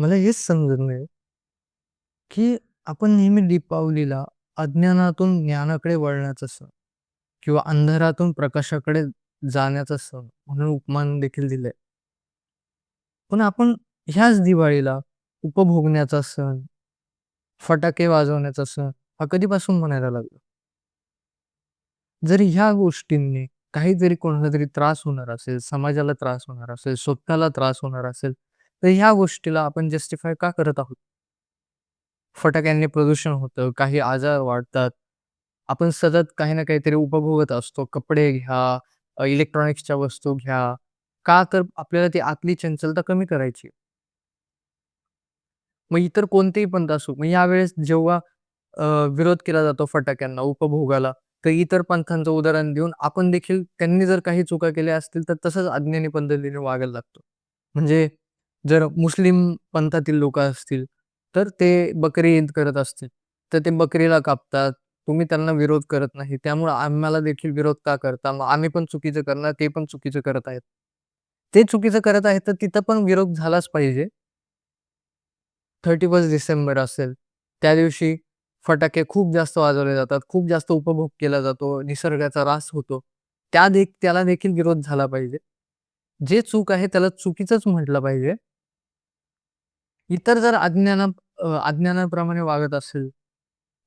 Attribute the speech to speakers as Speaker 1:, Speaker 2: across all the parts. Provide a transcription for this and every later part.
Speaker 1: मला हेच समजत नाही, की आपण नेहमी दीपावलीला अज्ञानातून ज्ञानाकडे वळण्याचा सण किंवा अंधारातून प्रकाशाकडे जाण्याचा सण म्हणून उपमान देखील दिले पण आपण ह्याच दिवाळीला उपभोगण्याचा सण, फटाके वाजवण्याचा सण हा कधीपासून म्हणायला लागलो? जर ह्या गोष्टींनी काहीतरी कोणाला तरी त्रास होणार असेल, समाजाला त्रास होणार असेल, स्वतःला त्रास होणार असेल, तर ह्या गोष्टीला आपण जस्टिफाय का करत आहोत? फटाक्यांनी प्रदूषण होतं, काही आजार वाढतात. आपण सतत काही ना काहीतरी उपभोगत असतो. कपडे घ्या, इलेक्ट्रॉनिक्सच्या वस्तू घ्या. का तर आपल्याला ती आतली चंचलता कमी करायची मग इतर कोणतेही पंथ असो, मग यावेळेस जेव्हा विरोध केला जातो फटाक्यांना, उपभोगाला, तर इतर पंथांचं उदाहरण देऊन आपण देखील त्यांनी जर काही चुका केल्या असतील, तर तसंच अज्ञानी पद्धतीने वागायला लागतो. म्हणजे जर मुस्लिम पंथातील लोक असतील, तर ते बकरी ईद करत असतील, तर ते बकरीला कापतात. तुम्ही त्यांना विरोध करत नाही. त्यामुळे आम्हाला देखील विरोध का करता? मग आम्ही पण चुकीचं करणार, ते पण चुकीचं करत आहेत. ते चुकीचं करत आहेत, तर तिथं पण विरोध झालाच पाहिजे. 31 डिसेंबर असेल, त्या दिवशी फटाके खूप जास्त वाजवले जातात, खूप जास्त उपभोग केला जातो, निसर्गाचा ऱ्हास होतो. त्या दे त्याला देखील विरोध झाला पाहिजे. जे चूक आहे त्याला चुकीचंच म्हटलं पाहिजे. इतर जर अज्ञाना अज्ञानाप्रमाणे वागत असेल,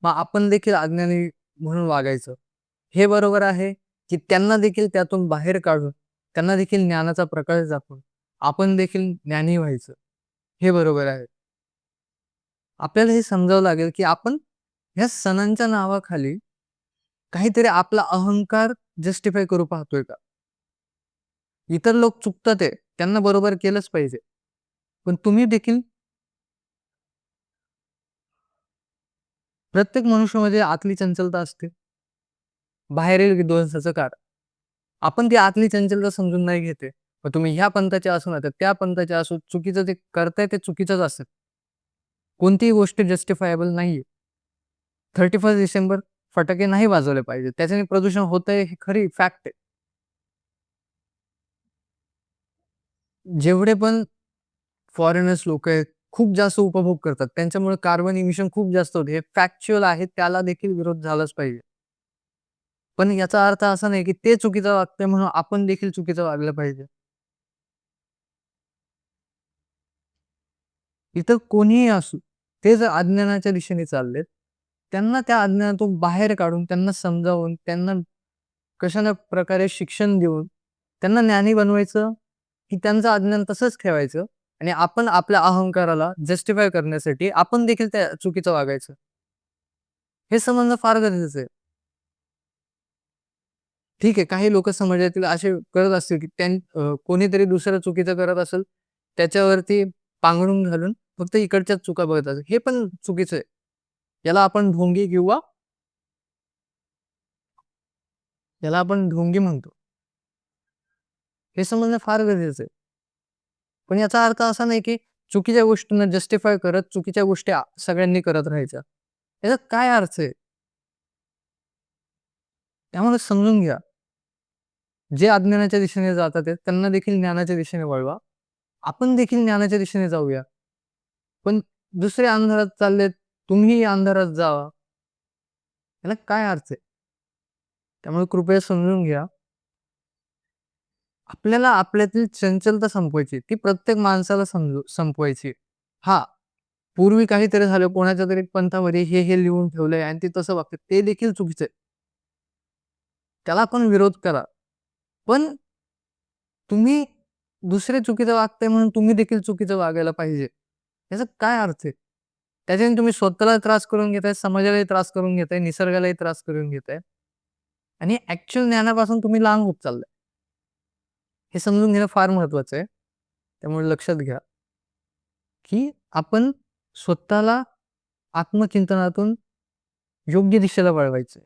Speaker 1: मग आपण देखील अज्ञानी म्हणून वागायचं. हे बरोबर आहे, की त्यांना देखील त्यातून बाहेर काढून, त्यांना देखील ज्ञानाचा प्रकाश दाखवून, आपण देखील ज्ञानी व्हायचं. हे बरोबर आहे. आपल्याला हे समजावं लागेल, की आपण ह्या सणांच्या नावाखाली काहीतरी आपला अहंकार जस्टिफाय करू पाहतोय का? इतर लोक चुकतात आहे, त्यांना बरोबर केलंच पाहिजे. पण तुम्ही देखील प्रत्येक मनुष्यामध्ये आतली चंचलता असते. बाहेरील विध्वंसाचं कारण. आपण ती आतली चंचलता समजून नाही घेते मग तुम्ही ह्या पंथाचे असू ना, तर त्या पंथाचे असू, चुकीचं जे करताय ते चुकीचंच असेल. कोणतीही गोष्ट जस्टिफायबल नाहीये. 31 डिसेंबर फटाके नाही वाजवले पाहिजे. त्याच्याने प्रदूषण होतय हे खरी फॅक्ट आहे. जेवढे पण फॉरेनर्स लोक आहेत, खूप जास्त उपभोग करतात. त्यांच्यामुळे कार्बन इमिशन खूप जास्त होते. हे फॅक्च्युअल आहे. त्याला देखील विरोध झालाच पाहिजे. पण याचा अर्थ असा नाही, की ते चुकीचं वागतंय म्हणून आपण देखील चुकीचं वागलं पाहिजे. इथं कोणीही असू, ते जर अज्ञानाच्या दिशेने चाललेत, त्यांना त्या अज्ञानातून बाहेर काढून, त्यांना समजावून, त्यांना कशा प्रकारे शिक्षण देऊन, त्यांना ज्ञानी बनवायचं, की त्यांचं अज्ञान तसंच ठेवायचं आणि आपण आपल्या अहंकाराला जस्टिफाय करण्यासाठी आपण देखील त्या चुकीचं वागायचं. हे समजणं फार गरजेचं आहे. ठीक आहे, काही लोक समाजातील असे करत असतील, की त्यां कोणीतरी दुसरं चुकीचं करत असेल, त्याच्यावरती पांघरून घालून फक्त इकडच्याच चुका बघत असेल. हे पण चुकीचं आहे. याला आपण ढोंगी किंवा याला आपण ढोंगी म्हणतो. हे समजणं फार गरजेचं आहे. पण याचा अर्थ असा नाही, की चुकीच्या गोष्टींना जस्टिफाय करत, चुकीच्या गोष्टी सगळ्यांनी करत राहायच्या. याचा काय अर्थ आहे? त्यामुळे समजून घ्या. जे अज्ञानाच्या दिशेने जातात आहेत, त्यांना देखील ज्ञानाच्या दिशेने वळवा. आपण देखील ज्ञानाच्या दिशेने जाऊया. पण दुसरे अंधारात चाललेत, तुम्हीही अंधारात जावा. याला काय अर्थ आहे? त्यामुळे कृपया समजून घ्या. आपल्याला आपल्यातील चंचलता संपवायची. ती प्रत्येक माणसाला समजू संपवायची. हा पूर्वी काहीतरी झालं, कोणाच्या तरी पंथामध्ये हे, हे लिहून ठेवलंय आणि ते तसं वागतं ते देखील चुकीचं आहे. त्याला पण विरोध करा. पण तुम्ही दुसरे चुकीचं वागताय म्हणून तुम्ही देखील चुकीचं वागायला पाहिजे. याचा काय अर्थ आहे? त्याच्याने तुम्ही स्वतःला त्रास करून घेताय, समाजालाही त्रास करून घेताय, निसर्गालाही त्रास करून घेताय. आणि ऍक्च्युअल ज्ञानापासून तुम्ही लांब होत चाललाय. हे समजून घेणं फार महत्त्वाचं आहे. त्यामुळे लक्षात घ्या, की आपण स्वतःला आत्मचिंतनातून योग्य दिशेला वळवायचंय.